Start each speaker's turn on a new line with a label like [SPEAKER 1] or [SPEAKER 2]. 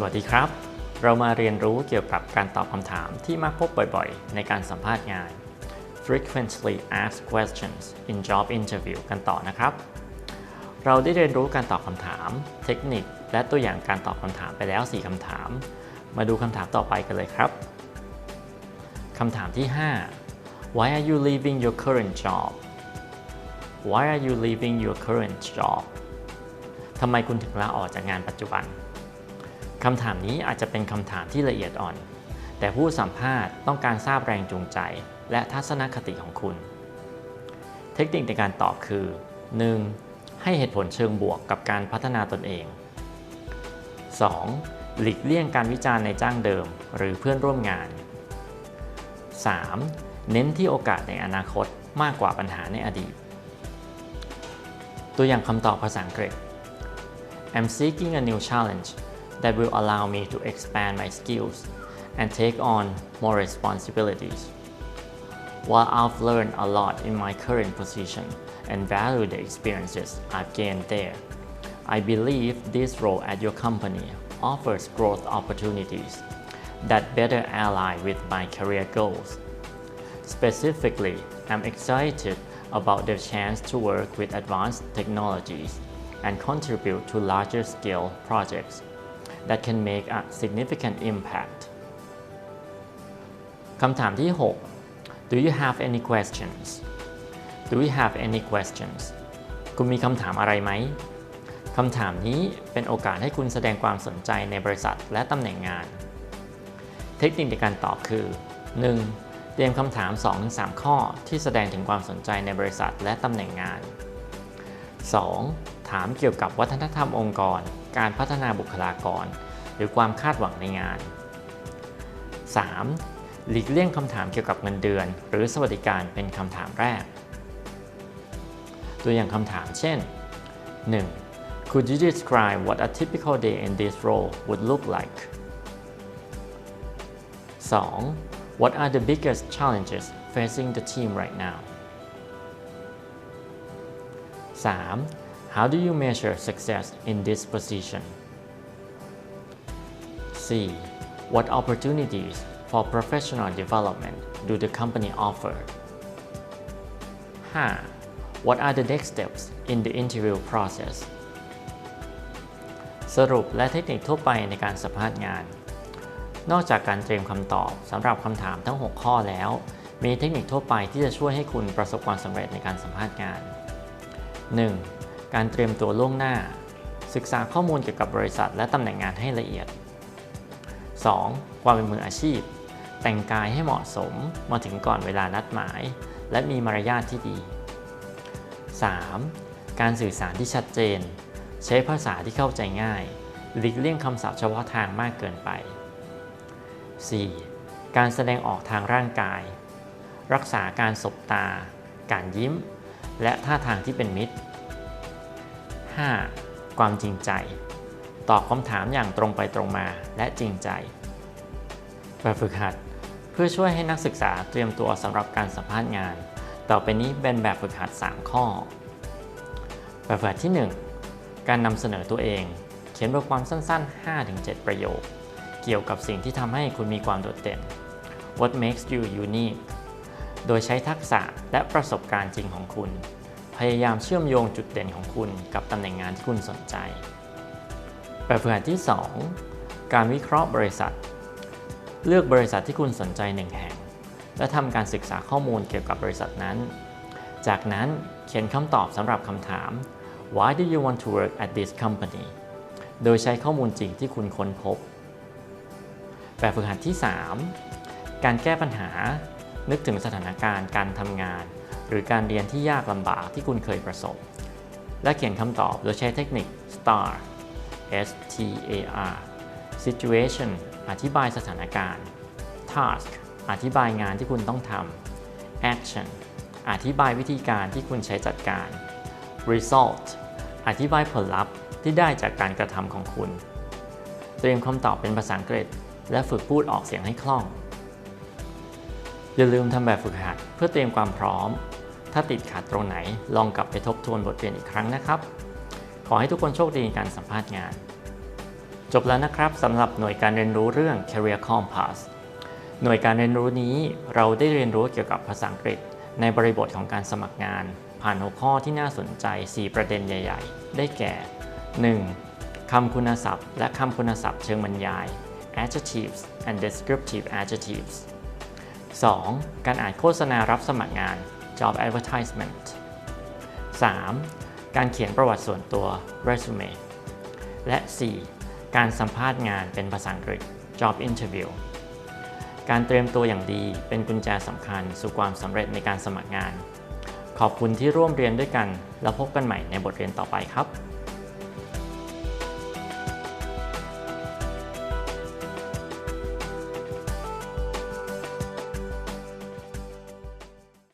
[SPEAKER 1] สวัสดีครับ เรามาเรียนรู้เกี่ยวกับการตอบคำถามที่มักพบบ่อยๆ ในการสัมภาษณ์งาน frequently asked questions in job interview กันต่อนะครับ เราได้เรียนรู้การตอบคำถาม เทคนิค และตัวอย่างการตอบคำถามไปแล้ว 4คำถาม มาดูคำถามต่อไปกันเลยครับคำถามที่ 5 Why are you leaving your current job Why are you leaving your current job ทำไมคุณถึงลาออกจากงานปัจจุบัน คำถามนี้อาจจะเป็นคำถามที่ละเอียดอ่อน แต่ผู้สัมภาษณ์ต้องการทราบแรงจูงใจ และทัศนคติของคุณ เทคนิคในการตอบคือ 1. ให้เหตุผลเชิงบวกกับการพัฒนาตนเอง 2. หลีกเลี่ยงการวิจารณ์ในจ้างเดิมหรือเพื่อนร่วมงาน 3. เน้นที่โอกาสในอนาคตมากกว่าปัญหาในอดีต ตัวอย่างคำตอบภาษาอังกฤษ I'm seeking a new challenge that will allow me to expand my skills and take on more responsibilities. While I've learned a lot in my current position and value the experiences I've gained there, I believe this role at your company offers growth opportunities that better align with my career goals. Specifically, I'm excited about the chance to work with advanced technologies and contribute to larger scale projects that can make a significant impact คำถามที่ 6 Do you have any questions Do you have any questions คุณมีคำถามอะไรไหมคำถามนี้เป็นโอกาสให้คุณแสดงความสนใจในบริษัทและตำแหน่งงาน เทคนิคในการตอบคือ 1. เตรียมคำถาม 2-3 ข้อที่แสดงถึงความสนใจในบริษัทและตำแหน่งงาน 2. ถามเกี่ยวกับวัฒนธรรมองค์กร การพัฒนาบุคลากร หรือความคาดหวังในงาน 3. หลีกเลี่ยงคำถามเกี่ยวกับเงินเดือน หรือสวัสดิการเป็นคำถามแรก ตัวอย่างคำถามเช่น 1. Could you describe what a typical day in this role would look like? 2. What are the biggest challenges facing the team right now? 3. How do you measure success in this position? C. What opportunities for professional development do the company offer? 5. What are the next steps in the interview process? สรุปและเทคนิคทั่วไปในการสัมภาษณ์งาน นอกจากการเตรียมคำตอบสำหรับคำถามทั้ง 6 ข้อแล้ว มีเทคนิคทั่วไปที่จะช่วยให้คุณประสบความสำเร็จในการสัมภาษณ์งาน 1. การเตรียมตัวล่วงหน้า ศึกษาข้อมูลเกี่ยวกับบริษัท และตำแหน่งงานให้ละเอียด 2. ความเป็นมืออาชีพ แต่งกายให้เหมาะสมมาถึงก่อนเวลานัดหมาย และมีมารยาทที่ดี 3. การสื่อสารที่ชัดเจน ใช้ภาษาที่เข้าใจง่ายหลีกเลี่ยงคำศัพท์เฉพาะทางมากเกินไป 4. การแสดงออกทางร่างกาย รักษาการสบตา การยิ้ม และท่าทางที่เป็นมิตร 5. ความจริงใจ ตอบคำถามอย่างตรงไปตรงมาและจริงใจแบบฝึกหัด เพื่อช่วยให้นักศึกษาเตรียมตัวสำหรับการสัมภาษณ์งาน ต่อไปนี้เป็นแบบฝึกหัด 3 ข้อ แบบฝึกหัดที่ 1 การนำเสนอตัวเอง เขียนบทความสั้น ๆ 5-7 ประโยค เกี่ยวกับสิ่งที่ทำให้คุณมีความโดดเด่น What makes you unique โดยใช้ทักษะและประสบการณ์จริงของคุณ พยายามเชื่อมโยงจุดเด่นของคุณกับตำแหน่งงานที่คุณสนใจ แบบฝึกหัดที่ 2 การวิเคราะห์บริษัท เลือกบริษัทที่คุณสนใจหนึ่งแห่ง และทำการศึกษาข้อมูลเกี่ยวกับบริษัทนั้น จากนั้นเขียนคำตอบสำหรับคำถาม Why do you want to work at this company โดยใช้ข้อมูลจริงที่คุณค้นพบ แบบฝึกหัดที่ 3 การแก้ปัญหานึกถึงสถานการณ์การทำงาน หรือการเรียนที่ยากลำบากที่คุณเคยประสบ และเขียนคำตอบโดยใช้เทคนิค STAR S T A R Situation อธิบายสถานการณ์ Task อธิบายงานที่คุณต้องทำ Action อธิบายวิธีการที่คุณใช้จัดการ Result อธิบายผลลัพธ์ที่ได้จากการกระทำของคุณ เตรียมคำตอบเป็นภาษาอังกฤษ และฝึกพูดออกเสียงให้คล่อง อย่าลืมทำแบบฝึกหัดเพื่อเตรียมความพร้อม ถ้าติดขัดตรงไหน ลองกลับไปทบทวนบทเรียนอีกครั้งนะครับ ขอให้ทุกคนโชคดีในการสัมภาษณ์งาน จบแล้วนะครับสำหรับหน่วยการเรียนรู้เรื่อง Career Compass หน่วยการเรียนรู้นี้เราได้เรียนรู้เกี่ยวกับภาษาอังกฤษ ในบริบทของการสมัครงาน ผ่านหัวข้อที่น่าสนใจ 4 ประเด็นใหญ่ ๆ ได้แก่ 1. คำคุณศัพท์ และคำคุณศัพท์เชิงบรรยาย adjectives and descriptive adjectives 2. การอ่านโฆษณารับสมัครงาน job advertisement 3. การเขียนประวัติส่วนตัว resume และ 4. การสัมภาษณ์งานเป็นภาษาอังกฤษ job interview การเตรียมตัวอย่างดีเป็นกุญแจสำคัญสู่ความสำเร็จในการสมัครงาน ขอบคุณที่ร่วมเรียนด้วยกัน แล้วพบกันใหม่ในบทเรียนต่อไปครับ